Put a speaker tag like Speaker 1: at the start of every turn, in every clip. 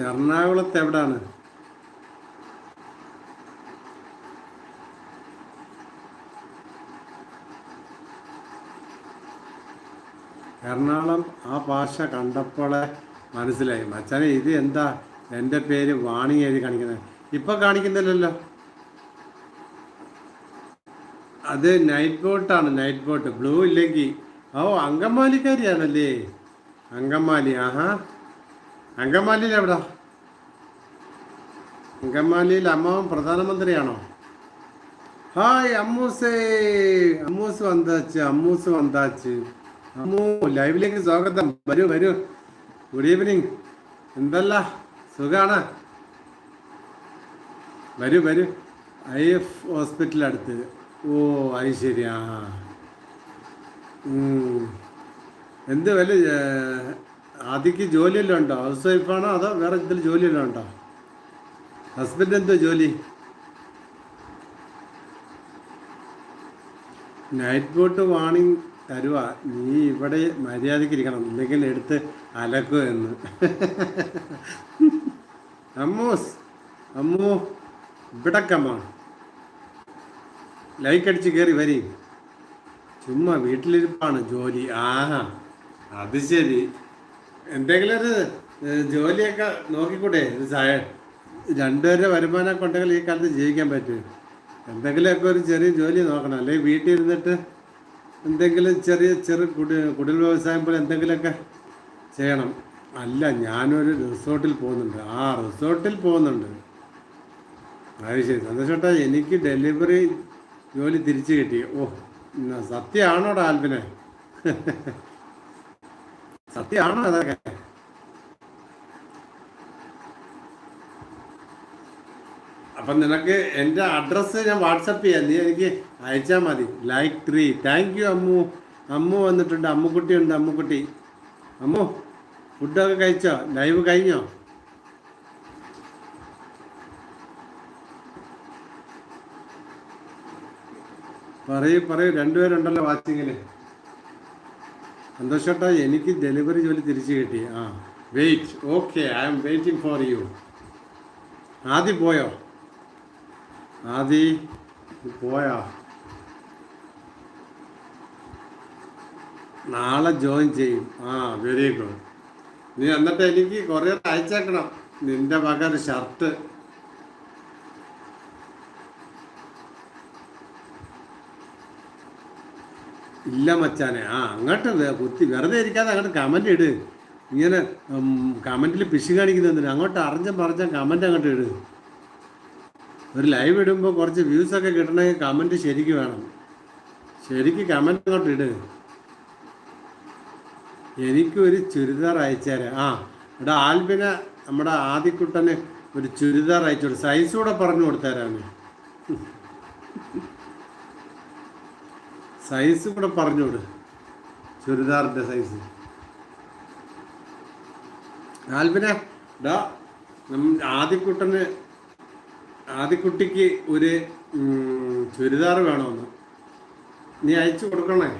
Speaker 1: എറണാകുളത്ത് എവിടാണ്? എറണാകുളം ആ ഭാഷ കണ്ടപ്പോളെ മനസ്സിലായി. മച്ചാനെ ഇത് എന്താ? എന്റെ പേര് വാണി എഴുതി കാണിക്കുന്നത്. ഇപ്പൊ കാണിക്കുന്നില്ലല്ലോ. അത് നൈറ്റ് ബോട്ടാണ് നൈറ്റ് ബോട്ട് ബ്ലൂ ഇല്ലെങ്കിൽ. ഓ അങ്കമാലിക്കാരിയാണല്ലേ? അങ്കമാലി ആഹാ. അങ്കമാലിയിൽ എവിടാ? അങ്കമാലിയിൽ അമ്മാവൻ പ്രധാനമന്ത്രിയാണോ? ഹായ് അമ്മൂസേ. അമ്മൂസ് വന്താച്ച് അമ്മൂസ് വന്താച്ച്. അമ്മൂ ലൈവിലേക്ക് സ്വാഗതം. വരൂ വരൂ. ഗുഡ് ഈവനിങ് എന്തല്ല? സുഖാണ്? വരൂ വരൂ. ഐ എഫ് ഹോസ്പിറ്റൽ അടുത്ത് ഓ അത് ശരിയാ. എന്ത് വല്ല ആദ്യക്ക് ജോലിയെല്ലാം ഉണ്ടോ? ഹൗസ് വൈഫാണോ അതോ വേറെ ഇതിൽ ജോലിയെല്ലാം ഉണ്ടോ? ഹസ്ബൻഡ് എന്തോ ജോലി? നൈറ്റ് ബോട്ട് വാണിംഗ് തരുക നീ ഇവിടെ മര്യാദയ്ക്ക് ഇരിക്കണം. ഇല്ലെങ്കിൽ എടുത്ത് അലക്കുക എന്ന്. അമ്മൂസ് അമ്മു ഇവിടക്കമ്മ ലൈക്ക് അടിച്ച് കയറി വരി. ചുമ്മാ വീട്ടിലിരിപ്പാണ് ജോലി. ആഹാ അത് ശരി. എന്തെങ്കിലും ഒരു ജോലിയൊക്കെ നോക്കിക്കൂടെ ഒരു സഹായ രണ്ടുപേരുടെ വരുമാനം ഉണ്ടെങ്കിൽ ഈ കാലത്ത് ജീവിക്കാൻ പറ്റും. എന്തെങ്കിലുമൊക്കെ ഒരു ചെറിയ ജോലി നോക്കണം. അല്ലെങ്കിൽ വീട്ടിൽ ഇരുന്നിട്ട് എന്തെങ്കിലും ചെറിയ ചെറു കുടി കുടിൽ വ്യവസായം പോലെ എന്തെങ്കിലുമൊക്കെ ചെയ്യണം. അല്ല ഞാനൊരു റിസോർട്ടിൽ പോകുന്നുണ്ട്. ആ റിസോർട്ടിൽ പോകുന്നുണ്ട്. അത് ശരി. സന്തോഷേട്ടാ എനിക്ക് ഡെലിവറി ജോലി തിരിച്ചു കിട്ടി. ഓ സത്യമാണോടാ ആൽബിനെ? സത്യമാണോ അതൊക്കെ? അപ്പം നിനക്ക് എന്റെ അഡ്രസ്സ് ഞാൻ വാട്സപ്പ് ചെയ്യാം. നീ എനിക്ക് അയച്ചാൽ മതി. Like three thank you Ammu. Ammu വന്നിട്ടുണ്ട്. അമ്മുക്കുട്ടി ഉണ്ട്. അമ്മുക്കുട്ടി. അമ്മു ഫുഡൊക്കെ കഴിച്ചോ? ലൈവ് കഴിഞ്ഞോ? പറയൂ പറയൂ. രണ്ടുപേരുണ്ടല്ലോ വാച്ചിങ്ങിൽ സന്തോഷേട്ടാ എനിക്ക് ഡെലിവറി ജോലി തിരിച്ചു കിട്ടി. ആ wait okay I am waiting for you ആദ്യം പോയോ? ആദി പോയോ? പോയാ നാളെ ജോയിൻ ചെയ്യും. ആ വെരി ഗുഡ് നീ എന്നിട്ട് എനിക്ക് കുറേ അയച്ചേക്കണം. നിന്റെ മകൻ ഷർട്ട് ഇല്ല മച്ചാനെ. ആ അങ്ങോട്ട് കുത്തി വെറുതെ ഇരിക്കാതെ അങ്ങോട്ട് കമന്റ് ഇട്. ഇങ്ങനെ കമന്റിൽ പിശി കാണിക്കുന്നതിന് അങ്ങോട്ട് അറിഞ്ഞ പറഞ്ഞ കമന്റ് അങ്ങോട്ട് ഇട്. ഒരു ലൈവ് ഇടുമ്പോൾ കുറച്ച് വ്യൂസ് ഒക്കെ കിട്ടണമെങ്കിൽ കമന്റ് ശരിക്ക് വേണം. ശരിക്ക് കമന്റ് അങ്ങോട്ട് ഇട്. എനിക്ക് ഒരു ചുരിദാർ അയച്ചുതരാം ആ ഇവിടെ ആൽബിന് നമ്മുടെ ആദിക്കുട്ടന് ഒരു ചുരിദാർ അയച്ചു സൈസ് കൂടെ പറഞ്ഞു കൊടുത്തരാമേ സൈസ് ഇവിടെ പറഞ്ഞോട് ചുരിദാറിന്റെ സൈസ് ആൽബിനെ ഡാ നമ്മ ആദിക്കുട്ടന് ആദിക്കുട്ടിക്ക് ഒരു ചുരിദാർ വേണമെന്ന് നീ അയച്ചു കൊടുക്കണേ.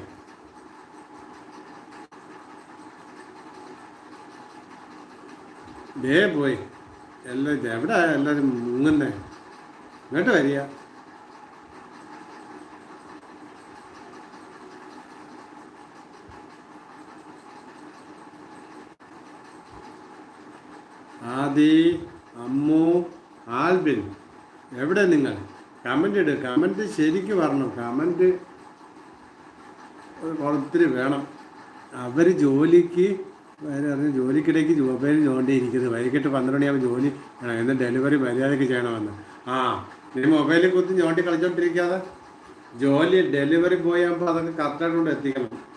Speaker 1: ദേ പോയി. എല്ലാം എവിടെ എല്ലാവരും മുങ്ങുന്നേ? ഇങ്ങോട്ട് വരിക. ആദി അമ്മു ആൽബിൻ. എവിടെ നിങ്ങൾ? കമന്റ് ഇട്. കമന്റ് ശരിക്ക് വരണം കമന്റ് ഒത്തിരി വേണം. അവർ ജോലിക്ക് പറഞ്ഞു ജോലിക്കിടയ്ക്ക് മൊബൈൽ ചോണ്ടിയിരിക്കുന്നത് വൈകിട്ട് പന്ത്രണ്ട് മണിയാകുമ്പോൾ ജോലി എന്ന് ഡെലിവറി മര്യാദയ്ക്ക് ചെയ്യണമെന്ന്. ആ നീ മൊബൈലിൽ കുത്തി ചോണ്ടി കളിച്ചോണ്ടിരിക്കാതെ? ജോലി ഡെലിവറി ബോയ് ആകുമ്പോൾ അതൊക്കെ കറക്റ്റായിട്ട് എത്തിക്കണം.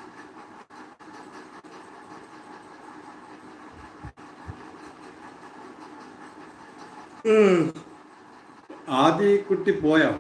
Speaker 1: ആദ്യ കുട്ടി പോയോ?